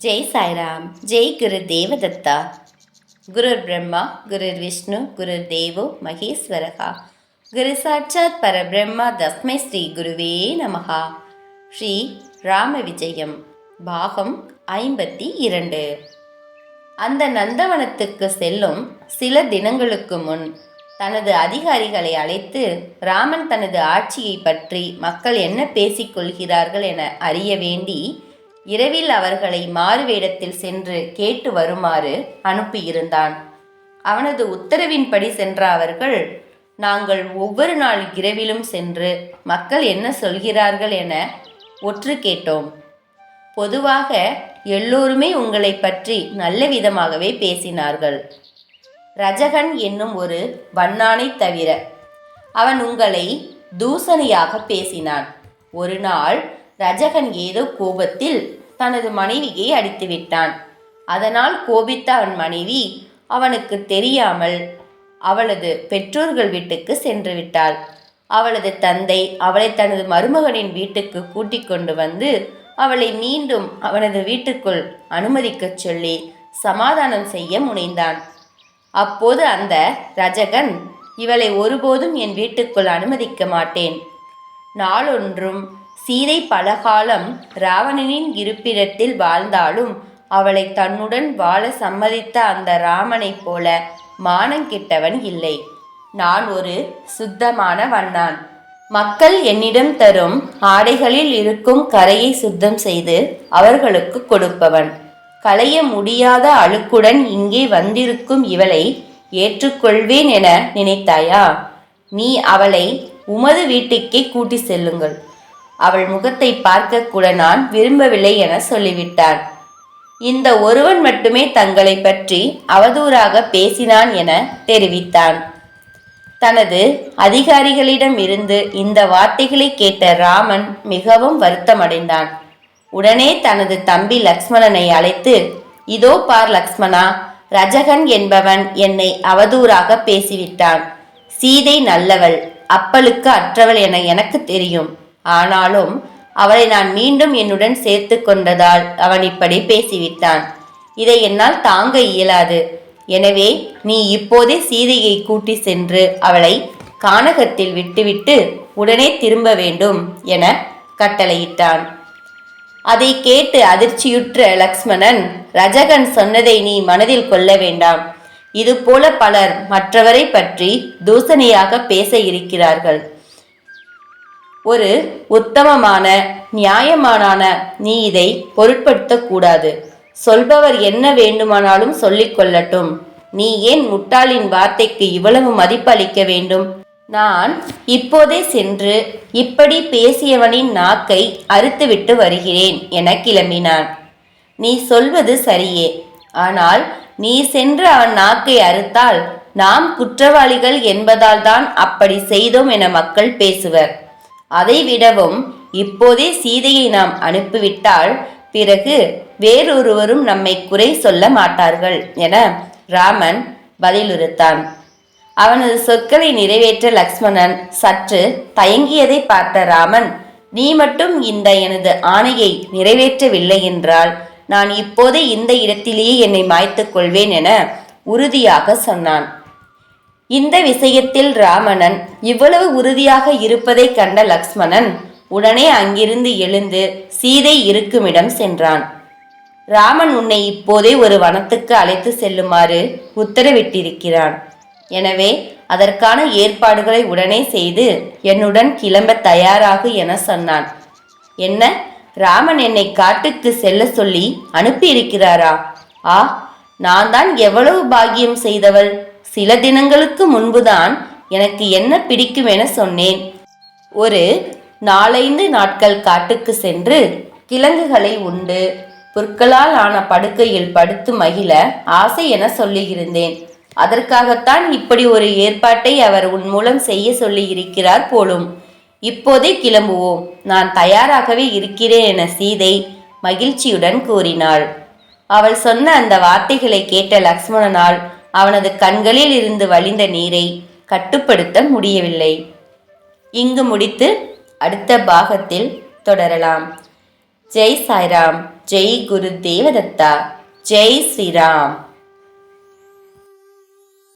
ஜெய் சாய்ராம் ஜெய் குரு தேவதத்தா. குருர் பிரம்மா குருர் விஷ்ணு குருர் தேவோ மகேஸ்வரகா. குரு சாட்சாத் பரபிரம்மா தஸ்மை ஸ்ரீ குருவே நமகா ஸ்ரீ ராம விஜயம் பாகம் ஐம்பத்தி இரண்டு. அந்த நந்தவனத்துக்கு செல்லும் சில தினங்களுக்கு முன் தனது அதிகாரிகளை அழைத்து ராமன் தனது ஆட்சியை பற்றி மக்கள் என்ன பேசிக்கொள்கிறார்கள் என அறிய வேண்டி இரவில் அவர்களை மாறுவேடத்தில் சென்று கேட்டு வருமாறு அனுப்பியிருந்தான். அவனது உத்தரவின்படி சென்ற அவர்கள் நாங்கள் ஒவ்வொரு நாள் இரவிலும் சென்று மக்கள் என்ன சொல்கிறார்கள் என ஒற்று கேட்டோம். பொதுவாக எல்லோருமே உங்களை பற்றி நல்ல விதமாகவே பேசினார்கள். ரஜகன் என்னும் ஒரு வண்ணானை தவிர அவன் உங்களை தூசணியாக பேசினான். ஒரு நாள் ரஜகன் ஏதோ கோபத்தில் தனது மனைவியை அடித்து விட்டான். அதனால் கோபித்த அவன் மனைவி அவனுக்கு தெரியாமல் அவளது பெற்றோர்கள் வீட்டுக்கு சென்று விட்டாள். அவளது தந்தை அவளை தனது மருமகனின் வீட்டுக்கு கூட்டிக் கொண்டு வந்து அவளை மீண்டும் அவனது வீட்டுக்குள் அனுமதிக்கச் சொல்லி சமாதானம் செய்ய முனைந்தான். அப்போது அந்த ரஜகன் இவளை ஒருபோதும் என் வீட்டுக்குள் அனுமதிக்க மாட்டேன். நாளொன்றும் சீதை பலகாலம் ராவணனின் இருப்பிடத்தில் வாழ்ந்தாலும் அவளை தன்னுடன் வாழ சம்மதித்த அந்த ராமனைப் போல மானங்கிட்டவன் இல்லை. நான் ஒரு சுத்தமான வண்ணான். மக்கள் என்னிடம் தரும் ஆடைகளில் இருக்கும் கரையை சுத்தம் செய்து அவர்களுக்கு கொடுப்பவன். களைய முடியாத அழுக்குடன் இங்கே வந்திருக்கும் இவளை ஏற்றுக்கொள்வேன் என நினைத்தாயா? நீ அவளை உமது வீட்டுக்கே கூட்டி செல்லுங்கள். அவள் முகத்தை பார்க்க கூட நான் விரும்பவில்லை என சொல்லிவிட்டான் இந்த ஒருவன் மட்டுமே தங்களை பற்றி அவதூறாக பேசினான் என தெரிவித்தான். தனது அதிகாரிகளிடம் இருந்து இந்த வார்த்தைகளை கேட்ட ராமன் மிகவும் வருத்தமடைந்தான். உடனே தனது தம்பி லக்ஷ்மணனை அழைத்து இதோ பார் லக்ஷ்மணா ரஜகன் என்பவன் என்னை அவதூறாக பேசிவிட்டான். சீதை நல்லவள். அப்பலுக்கு அற்றவள் என எனக்கு தெரியும். ஆனாலும் அவளை நான் மீண்டும் என்னுடன் சேர்த்து கொண்டதால் அவன் இப்படி பேசிவிட்டான். இதை என்னால் தாங்க இயலாது. எனவே நீ இப்போதே சீதையை கூட்டி சென்று அவளை கானகத்தில் விட்டுவிட்டு உடனே திரும்ப வேண்டும் என கட்டளையிட்டான். அதை கேட்டு அதிர்ச்சியுற்ற லக்ஷ்மணன் ரஜகன் சொன்னதை நீ மனதில் கொள்ள வேண்டாம். இதுபோல பலர் மற்றவரை பற்றி தூசணியாக பேச இருக்கிறார்கள். ஒரு உத்தமமான நியாயமானான நீ இதை பொருட்படுத்தக்கூடாது சொல்பவர் என்ன வேண்டுமானாலும் சொல்லிக் கொள்ளட்டும். நீ ஏன் முட்டாளின் வார்த்தைக்கு இவ்வளவு மதிப்பளிக்க வேண்டும்? நான் இப்போதே சென்று இப்படி பேசியவனின் நாக்கை அறுத்துவிட்டு வருகிறேன் என கிளம்பினான். நீ சொல்வது சரியே. ஆனால் நீ சென்று அவன் நாக்கை அறுத்தால் நாம் குற்றவாளிகள் என்பதால் தான் அப்படி செய்தோம் என மக்கள் பேசுவர். அதை விடவும் இப்போதே சீதையை நாம் அனுப்பிவிட்டால் பிறகு வேறொருவரும் நம்மை குறை சொல்ல மாட்டார்கள் என ராமன் பதிலுறுத்தான் அவனது சொற்களை நிறைவேற்ற லக்ஷ்மணன் சற்று தயங்கியதை பார்த்த ராமன் நீ மட்டும் இந்த எனது ஆணையை நிறைவேற்றவில்லை என்றால் நான் இப்போதே இந்த இடத்திலேயே என்னை மாய்த்துக் கொள்வேன் என உறுதியாக சொன்னான். இந்த விஷயத்தில் ராமணன் இவ்வளவு உறுதியாக இருப்பதைக் கண்ட லக்ஷ்மணன் உடனே அங்கிருந்து எழுந்து சீதை இருக்குமிடம் சென்றான். ராமன் உன்னை இப்போதே ஒரு வனத்துக்கு அழைத்து செல்லுமாறு உத்தரவிட்டிருக்கிறான். எனவே அதற்கான ஏற்பாடுகளை உடனே செய்து என்னுடன் கிளம்ப தயாராகு என சொன்னான். என்ன? ராமன் என்னை காட்டுக்கு செல்ல சொல்லி அனுப்பியிருக்கிறாரா? ஆ நான் தான் எவ்வளவு பாக்கியம் செய்தவள். சில தினங்களுக்கு முன்புதான் எனக்கு என்ன பிடிக்கும் என சொன்னேன். ஒரு நாலைந்து நாட்கள் காட்டுக்கு சென்று கிழங்குகளை உண்டு. புற்களால் ஆன படுக்கையில் படுத்து மகிழ ஆசை என சொல்லியிருந்தேன். அதற்காகத்தான் இப்படி ஒரு ஏற்பாட்டை அவர் உன் மூலம் செய்ய சொல்லியிருக்கிறார் போலும். இப்போதே கிளம்புவோம். நான் தயாராகவே இருக்கிறேன் என சீதை மகிழ்ச்சியுடன் கூறினாள். அவள் சொன்ன அந்த வார்த்தைகளை கேட்ட லக்ஷ்மணனால் அவனது கண்களில் இருந்து வழிந்த நீரை கட்டுப்படுத்த முடியவில்லை. இங்கு முடித்து அடுத்த பாகத்தில் தொடரலாம். ஜெய் சாய்ராம் ஜெய் குரு தேவதத்தா ஜெய் ஸ்ரீராம்.